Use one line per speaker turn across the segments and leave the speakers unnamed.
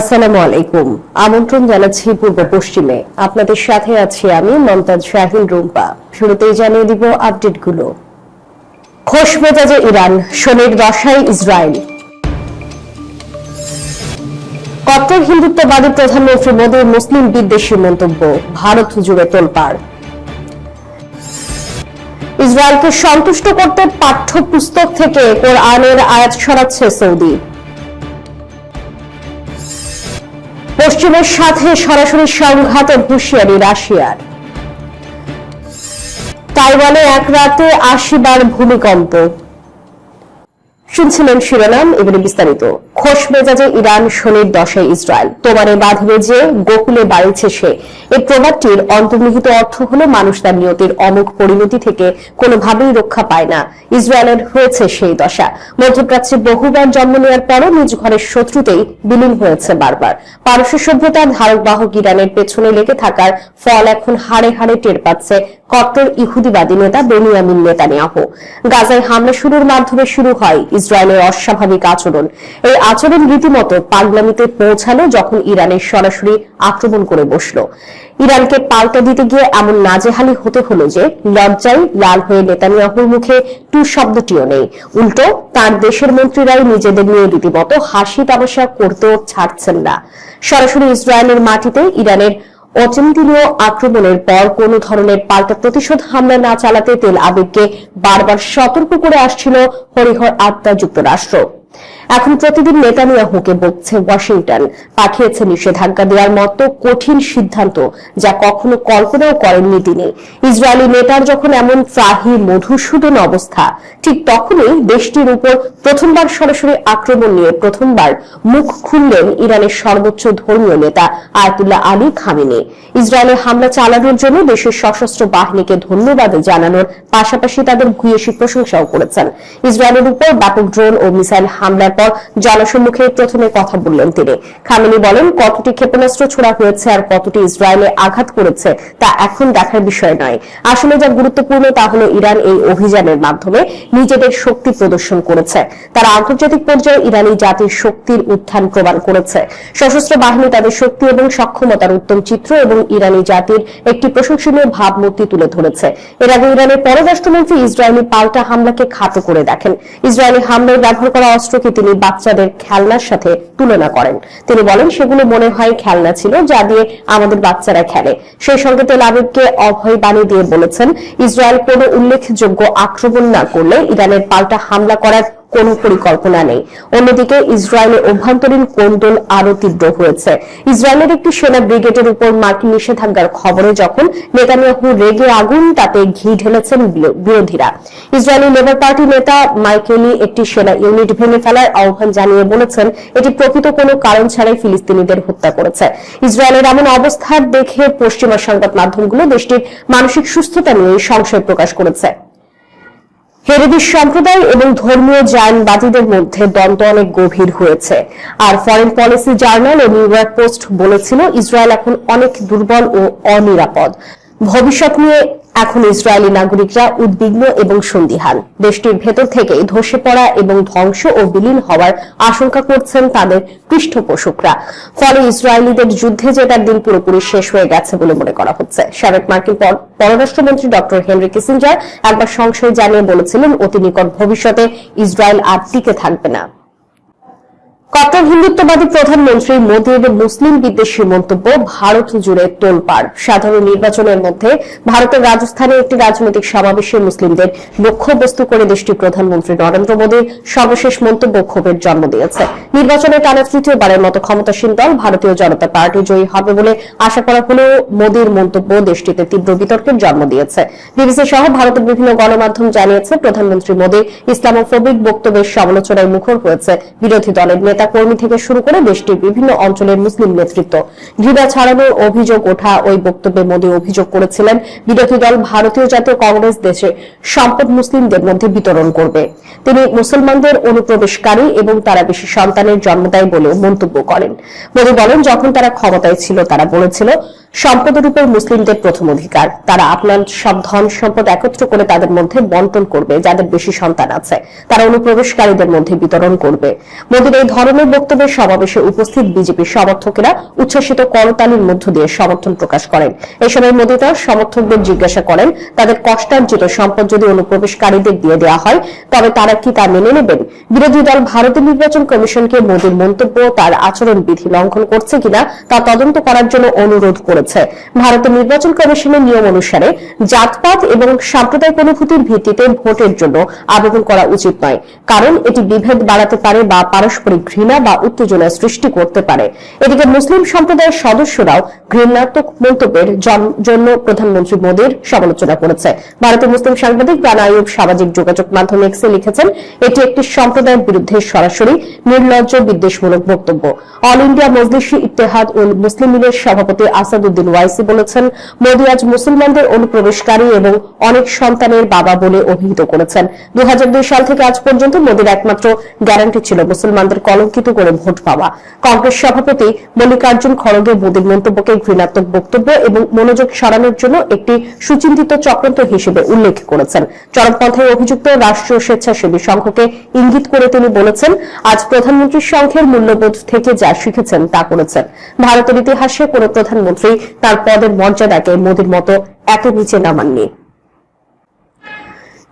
আসসালামু আলাইকুম আমন্ত্রণ জানাচ্ছি পূর্ব পশ্চিমে আপনাদের সাথে আছি আমি মমতাজ শাহিল রুম্পা শুরুতেই জানিয়ে দিব আপডেটগুলো খোশ মেজাজে ইরান শনির দশাই ইসরায়েল কট্টর হিন্দুত্ববাদী প্রধানমন্ত্রী মোদীর মুসলিম বিদ্বেষী মন্তব্য ভারত জুড়ে তোলপাড় ইসরায়েলকে সন্তুষ্ট করতে পাঠ্যপুস্তক থেকে কোরআনের আয়াত সরাচ্ছে সৌদি পশ্চিমের সাথে সরাসরি সংঘাতের হুঁশিয়ারি রাশিয়ার তাইওয়ানে এক রাতে আশি বার ভূমিকম্প শুনছিলেন শিরোনাম এগুলি বিস্তারিত খোশ মেজাজে ইরান শনির দশে ইসরায়েল তোমারে বাঁধবে যে গোকুলে বাড়িছে সে এই প্রবাদটির অন্তর্নিহিত অর্থ হলো মানুষ তার নিয়তির অমুক পরিণতি থেকে কোনোভাবেই রক্ষা পায় না ইসরায়েলের হয়েছে সেই দশা মধ্যপ্রাচ্যে বহুবার জন্ম নেওয়ার পরও নিজ ঘরের শত্রুতেই বিলীন হয়েছে বারবার পারস্য সভ্যতার ধারক বাহক ইরানের পেছনে লেগে থাকার ফল এখন হাড়ে হাড়ে টের পাচ্ছে কট্টর ইহুদিবাদী নেতা বেনিয়ামিন নেতানিয়াহু গাজায় হামলা শুরুর মাধ্যমে শুরু হয় ইসরায়েলের অস্বাভাবিক আচরণ এই আচরণ রীতিমতো পাগলামিতে পৌঁছালো যখন ইরানের সরাসরি আক্রমণ করে বসল ইরানকে পাল্টা দিতে গিয়ে এমন নাজেহালি হতে হলো যে লজ্জায় লাল হয়ে নেতানিয়াহুর মুখে টু শব্দটিও নেই উল্টো তার দেশের মন্ত্রীরাই নিজেদের নিয়ে রীতিমতো হাসি তামাশা করতেও ছাড়ছেন না সরাসরি ইসরায়েলের মাটিতে ইরানের অচিন্তনীয় আক্রমণের পর কোন ধরনের পাল্টা প্রতিশোধ হামলা না চালাতে তেল আবিবকে বারবার সতর্ক করে আসছিল হরিহর আত্মা যুক্তরাষ্ট্র এখন প্রতিদিন নেতানিয়া নেতানিয়াহুকে বলছে ওয়াশিংটন পাঠিয়েছে নিষেধাজ্ঞা দেওয়ার মতো কঠিন সিদ্ধান্ত যা কখনো কল্পনাও করেননি তিনি ইসরায়েলি নেতার যখন এমন ত্রাহি মধুসূদন অবস্থা ঠিক তখনই দেশটির উপর প্রথমবার সরাসরি আক্রমণ নিয়ে প্রথমবার মুখ খুললেন ইরানের সর্বোচ্চ ধর্মীয় নেতা আয়াতুল্লাহ আলী খামিনি ইসরায়েলের হামলা চালানোর জন্য দেশের সশস্ত্র বাহিনীকে ধন্যবাদ জানানোর পাশাপাশি তাদের ভূয়সী প্রশংসাও করেছেন ইসরায়েলের উপর ব্যাপক ড্রোন ও মিসাইল হামলার পর জনসম্মুখে প্রথমে কথা বললেন তিনি খামেনি বলেন কতটি ক্ষেপণাস্ত্র ছোড়া হয়েছে আর কতটি ইসরায়েলে আঘাত করেছে তা এখন দেখার বিষয় নয় আসলে যা গুরুত্বপূর্ণ তা হল ইরান এই অভিযানের মাধ্যমে নিজেদের শক্তি প্রদর্শন করেছে তারা আন্তর্জাতিক পর্যায়ে ইরানি জাতির শক্তির উত্থান প্রমাণ করেছে সশস্ত্র বাহিনী তাদের শক্তি এবং সক্ষমতার উত্তম চিত্র এবং ইরানি জাতির একটি প্রশংসনীয় ভাবমূর্তি তুলে ধরেছে এর আগে ইরানের পরে পররাষ্ট্রমন্ত্রী ইসরায়েলি পাল্টা হামলাকে খাটো করে দেখেন ইসরায়েলি হামলায় ব্যবহার করা অস্ত্রকে তিনি বাচ্চাদের খেলনার সাথে তুলনা করেন তিনি বলেন সেগুলো মনে হয় খেলনা ছিল যা দিয়ে আমাদের বাচ্চারা খেলে সেই সঙ্গে তেল আবিবকে অভয় বাণী দিয়ে বলেছেন ইসরায়েল কোনো উল্লেখযোগ্য আক্রমণ না করলে ইরানের পাল্টা হামলা করার কোনো পরিকল্পনা নেই অন্যদিকে ইসরায়েলের অভ্যন্তরীণ কোন্দল আরো তীব্র হয়েছে ইসরায়েলের একটি সেনা ব্রিগেডের উপর মার্কিন নিষেধাজ্ঞার খবরে যখন নেতানিয়াহু রেগে আগুন তাতে ঘি ঢেলেছেন বিরোধীরা ইসরায়েলি লেবার পার্টি নেতা মাইকেলি একটি সেনা ইউনিট ভেঙে ফেলার আহ্বান জানিয়ে বলেছেন এটি প্রকৃত কোনো কারণ ছাড়াই ফিলিস্তিনিদের হত্যা করেছে ইসরায়েলের এমন অবস্থা দেখে পশ্চিমা সংবাদ মাধ্যমগুলো দেশটির মানসিক সুস্থতা নিয়ে সংশয় প্রকাশ করেছে হেরেবি সম্প্রদায় এবং ধর্মীয় জায়নবাদীদের মধ্যে দ্বন্দ্ব অনেক গভীর হয়েছে আর ফরেন পলিসি জার্নাল ও নিউ ইয়র্ক পোস্ট বলেছিল ইসরায়েল এখন অনেক দুর্বল ও অনিরাপদ ভবিষ্যৎ নিয়ে এখন ইসরায়েলি নাগরিকরা উদ্বিগ্ন এবং সন্দিহান দেশটির ভেতর থেকেই ধসে পড়া এবং ধ্বংস ও বিলীন হওয়ার আশঙ্কা করছেন তাদের পৃষ্ঠপোষকরা ফলে ইসরায়েলিদের যুদ্ধে জেতার দিন পুরোপুরি শেষ হয়ে গেছে বলে মনে করা হচ্ছে সাবেক মার্কিন পররাষ্ট্রমন্ত্রী ডক্টর হেনরি কিসিঞ্জার একবার সংশয় জানিয়ে বলেছিলেন অতি নিকট ভবিষ্যতে ইসরায়েল আর টিকে থাকবে না কট্টর হিন্দুত্ববাদী প্রধানমন্ত্রী মোদীর মুসলিম বিদ্বেষী মন্তব্য ভারত জুড়ে তোলপাড় সাধারণ নির্বাচনের মধ্যে ভারতের রাজস্থানে একটি রাজনৈতিক সমাবেশে মুসলিমদের লক্ষ্যবস্তু করে দেশটির প্রধানমন্ত্রী নরেন্দ্র মোদীর সর্বশেষ মন্তব্য ক্ষোভের জন্ম দিয়েছে নির্বাচনের টানা তৃতীয়বারের মতো ক্ষমতাসীন দল ভারতীয় জনতা পার্টি জয়ী হবে বলে আশা করা হলেও মোদীর মন্তব্য দেশটিতে তীব্র বিতর্কের জন্ম দিয়েছে বিবিসি সহ ভারতের বিভিন্ন গণমাধ্যম জানিয়েছে প্রধানমন্ত্রী মোদী ইসলামোফোবিক বক্তব্যের সমালোচনায় মুখর হয়েছে বিরোধী দলের নেতা নেতা কর্মী থেকে শুরু করে দেশটির বিভিন্ন অঞ্চলের মুসলিম নেতৃত্ব ঘৃণা ছাড়ানোর অভিযোগ ওঠা ওই বক্তব্যে মোদী অভিযোগ করেছিলেন বিরোধী দল ভারতীয় জাতীয় কংগ্রেস দেশে সম্পদ মুসলিমদের মধ্যে বিতরণ করবে তিনি মুসলমানদের অনুপ্রবেশকারী এবং তারা বেশি সন্তানের জন্ম দেয় বলেও মন্তব্য করেন মোদী বলেন যখন তারা ক্ষমতায় ছিল তারা বলেছিল সম্পদের উপর মুসলিমদের প্রথম অধিকার তারা আপনার সব ধন সম্পদ একত্র করে তাদের মধ্যে বন্টন করবে যাদের বেশি সন্তান আছে তারা অনুপ্রবেশকারীদের মধ্যে বিতরণ করবে মোদীর এই ধরনের বক্তব্যের সমাবেশে উপস্থিত বিজেপির সমর্থকেরা উচ্ছ্বসিত করতালির মধ্য দিয়ে সমর্থন প্রকাশ করেন এই সময় মোদী তার সমর্থকদের জিজ্ঞাসা করেন তাদের কষ্টার্জিত সম্পদ যদি অনুপ্রবেশকারীদের দিয়ে দেওয়া হয় তবে তারা কি তা মেনে নেবেন বিরোধী দল ভারতের নির্বাচন কমিশনকে মোদীর মন্তব্য তার আচরণ বিধি লঙ্ঘন করছে কিনা তা তদন্ত করার জন্য অনুরোধ করে চলছে ভারতের নির্বাচন কমিশনের নিয়ম অনুসারে জাতপাত এবং সাম্প্রদায়িক অনুভূতির ভিত্তিতে ভোটের জন্য আবেদন করা উচিত নয় কারণ এটি বিভেদ বাড়াতে পারে বা পারস্পরিক ঘৃণা বা উত্তেজনা সৃষ্টি করতে পারে এদিকে মুসলিম সম্প্রদায়ের সদস্যরাও ঘৃণাত্মক মন্তব্যের জন্য প্রধানমন্ত্রী মোদীর সমালোচনা করেছে ভারতের মুসলিম সাংবাদিক রানা আয়ুব সামাজিক যোগাযোগ মাধ্যমে এক্সে লিখেছেন এটি একটি সম্প্রদায়ের বিরুদ্ধে সরাসরি নির্লজ্জ বিদ্বেষমূলক বক্তব্য অল ইন্ডিয়া মজলিসি ইত্তেহাদ উল লীগের সভাপতি আসাদুদ্দিন উদ্দিন ওয়াইসি বলেছেন মোদী আজ মুসলমানদের অনুপ্রবেশকারী এবং অনেক সন্তানের বাবা বলে অভিহিত করেছেন দু সাল থেকে আজ পর্যন্ত মোদীর একমাত্র গ্যারান্টি ছিল মুসলমানদের কলঙ্কিত করে ভোট পাওয়া কংগ্রেস সভাপতি মল্লিকার্জুন খড়গে মোদীর মন্তব্যকে ঘৃণাত্মক বক্তব্য এবং মনোযোগ সরানোর জন্য একটি সুচিন্তিত চক্রান্ত হিসেবে উল্লেখ করেছেন চরমপন্থায় অভিযুক্ত রাষ্ট্রীয় স্বেচ্ছাসেবী সংঘকে ইঙ্গিত করে তিনি বলেছেন আজ প্রধানমন্ত্রীর সংঘের মূল্যবোধ থেকে যা শিখেছেন তা করেছেন ভারতের ইতিহাসে কোন প্রধানমন্ত্রী তার পদের মর্যাদাকে মোদীর মতো এত নিচে নামাননি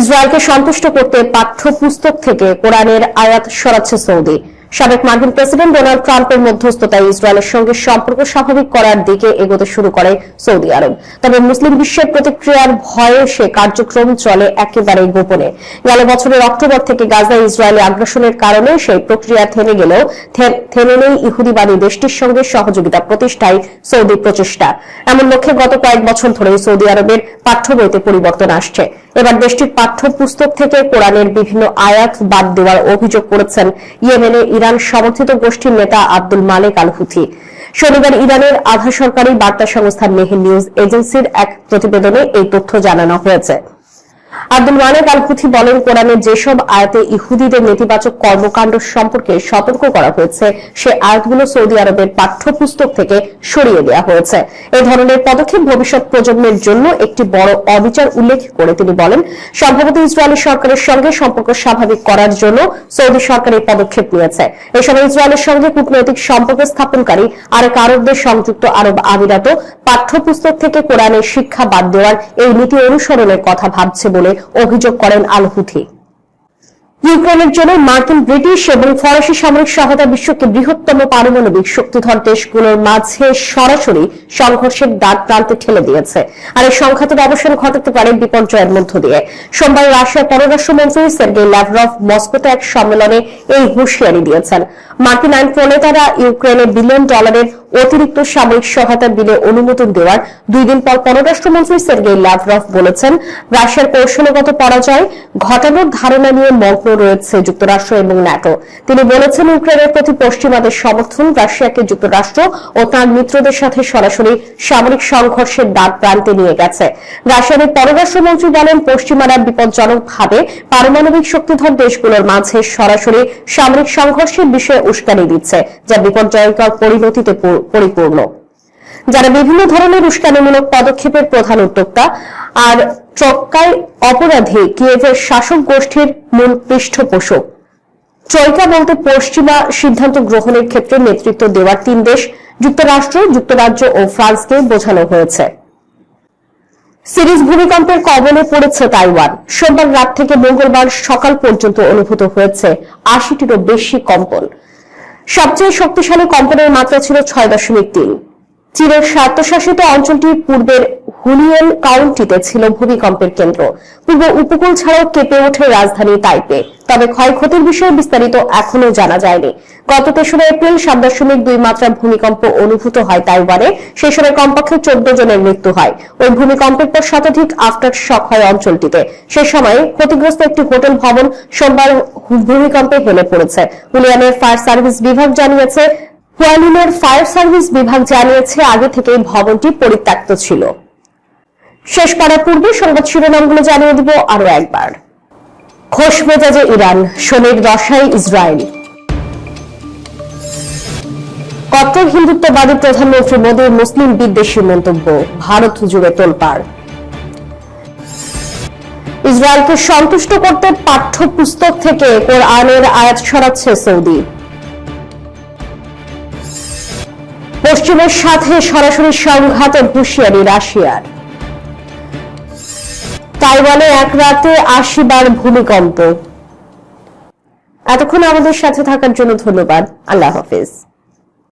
ইসরায়েলকে সন্তুষ্ট করতে পাঠ্যপুস্তক থেকে কোরআনের আয়াত সরাচ্ছে সৌদি সাবেক মার্কিন প্রেসিডেন্ট ডোনাল্ড ট্রাম্পের মধ্যস্থতায় ইসরায়েলের সঙ্গে সম্পর্ক স্বাভাবিক করার দিকে এগোতে শুরু করে সৌদি আরব তবে মুসলিম বিশ্বের প্রতিক্রিয়ার ভয়ে সে কার্যক্রম চলে একেবারে গোপনে গেল বছরের অক্টোবর থেকে গাজা ইসরায়েলি আগ্রাসনের কারণে সেই প্রক্রিয়া থেমে গেলেও থেমে নেই ইহুদিবাদী দেশটির সঙ্গে সহযোগিতা প্রতিষ্ঠায় সৌদি প্রচেষ্টা এমন লক্ষ্যে গত কয়েক বছর ধরে সৌদি আরবের পাঠ্য বইতে পরিবর্তন আসছে এবার দেশটির পাঠ্যপুস্তক থেকে কোরআনের বিভিন্ন আয়াত বাদ দেওয়ার অভিযোগ করেছেন ইয়েমেনে ইরান সমর্থিত গোষ্ঠীর নেতা আব্দুল মালেক আল হুথি শনিবার ইরানের আধা সরকারি বার্তা সংস্থা মেহের নিউজ এজেন্সির এক প্রতিবেদনে এই তথ্য জানানো হয়েছে আব্দুল মানেক আল হুথি বলেন কোরআনে যেসব আয়াতে ইহুদিদের নেতিবাচক কর্মকাণ্ড সম্পর্কে সতর্ক করা হয়েছে সে আয়াতগুলো সৌদি আরবের পাঠ্যপুস্তক থেকে সরিয়ে দেওয়া হয়েছে এ ধরনের পদক্ষেপ ভবিষ্যৎ প্রজন্মের জন্য একটি বড় অবিচার উল্লেখ করে তিনি বলেন সম্ভবত ইসরায়েলি সরকারের সঙ্গে সম্পর্ক স্বাভাবিক করার জন্য সৌদি সরকার এই পদক্ষেপ নিয়েছে এ সময় ইসরায়েলের সঙ্গে কূটনৈতিক সম্পর্ক স্থাপনকারী আরেক আরবদের সংযুক্ত আরব আমিরাত পাঠ্যপুস্তক থেকে কোরআনের শিক্ষা বাদ দেওয়ার এই নীতি অনুসরণের কথা ভাবছে বলে বলে অভিযোগ করেন আল হুথি ইউক্রেনের জন্য মার্কিন ব্রিটিশ এবং ফরাসি সামরিক সহায়তা বিশ্বকে বৃহত্তম পারমাণবিক শক্তিধর দেশগুলোর মাঝে সরাসরি সংঘর্ষের দাগ প্রান্তে ঠেলে দিয়েছে আর এই সংঘাতের অবসান ঘটাতে পারে বিপর্যয়ের মধ্য দিয়ে সোমবার রাশিয়ার পররাষ্ট্রমন্ত্রী সের্গেই ল্যাভরফ মস্কোতে এক সম্মেলনে এই হুঁশিয়ারি দিয়েছেন মার্কিন আইন ফলে তারা ইউক্রেনে বিলিয়ন ডলারের অতিরিক্ত সামরিক সহায়তা বিলে অনুমোদন দেওয়ার দুই দিন পর পররাষ্ট্রমন্ত্রী সের্গেই লাভরফ বলেছেন রাশিয়ার কৌশলগত পরাজয় ঘটানোর ধারণা নিয়ে মগ্ন রয়েছে যুক্তরাষ্ট্র এবং ন্যাটো তিনি বলেছেন ইউক্রেনের প্রতি পশ্চিমাদের সমর্থন রাশিয়াকে যুক্তরাষ্ট্র ও তার মিত্রদের সাথে সরাসরি সামরিক সংঘর্ষের দাগ প্রান্তে নিয়ে গেছে রাশিয়ার পররাষ্ট্রমন্ত্রী বলেন পশ্চিমারা বিপজ্জনকভাবে পারমাণবিক শক্তিধর দেশগুলোর মাঝে সরাসরি সামরিক সংঘর্ষের বিষয়ে উস্কানি দিচ্ছে যা বিপর্যয়কর পরিণতিতে পরিপূর্ণ যারা বিভিন্ন ধরনের উস্কানিমূলক পদক্ষেপের প্রধান উদ্যোক্তা আর চক্কায় অপরাধে কিয়েভের শাসক গোষ্ঠীর মূল পৃষ্ঠপোষক চয়কা বলতে পশ্চিমা সিদ্ধান্ত গ্রহণের ক্ষেত্রে নেতৃত্ব দেওয়ার তিন দেশ যুক্তরাষ্ট্র যুক্তরাজ্য ও ফ্রান্সকে বোঝানো হয়েছে সিরিজ ভূমিকম্পের কবলে পড়েছে তাইওয়ান সোমবার রাত থেকে মঙ্গলবার সকাল পর্যন্ত অনুভূত হয়েছে আশিটিরও বেশি কম্পন সবচেয়ে শক্তিশালী কম্পনের মাত্রা ছিল ছয় দশমিক তিন চীনের স্বার্থশাসিত অঞ্চলটি পূর্বের হুলিয়েন কাউন্টিতে ছিল ভূমিকম্পের কেন্দ্র পূর্ব উপকূল ছাড়াও কেঁপে ওঠে রাজধানী তাইপে তবে ক্ষয়ক্ষতির বিষয়ে বিস্তারিত এখনো জানা যায়নি গত তেসরা এপ্রিল সাত দশমিক দুই মাত্রা ভূমিকম্প অনুভূত হয় তাইওয়ানে সেই সময় কমপক্ষে চোদ্দ জনের মৃত্যু হয় ওই ভূমিকম্পের পর শতাধিক আফটার শক হয় অঞ্চলটিতে সে সময় ক্ষতিগ্রস্ত একটি হোটেল ভবন সোমবার ভূমিকম্পে হেলে পড়েছে হুলিয়ানের ফায়ার সার্ভিস বিভাগ জানিয়েছে হুয়ালিনের ফায়ার সার্ভিস বিভাগ জানিয়েছে আগে থেকেই ভবনটি পরিত্যক্ত ছিল শেষ করার পূর্বে সংবাদ শিরোনামগুলো জানিয়ে দিব আরো একবার খোশ মেজাজে ইরান শনির দশায় ইসরায়েল কট্টর হিন্দুত্ববাদী প্রধানমন্ত্রী মোদীর মুসলিম বিদ্বেষী মন্তব্য ভারত জুড়ে তোলপাড় ইসরায়েলকে সন্তুষ্ট করতে পাঠ্যপুস্তক থেকে কোরআনের আয়াত সরাচ্ছে সৌদি পশ্চিমের সাথে সরাসরি সংঘাতের হুঁশিয়ারি রাশিয়ার তাইওয়ানে এক রাতে আশি বার ভূমিকম্প এতক্ষণ আমাদের সাথে থাকার জন্য ধন্যবাদ আল্লাহ হাফিজ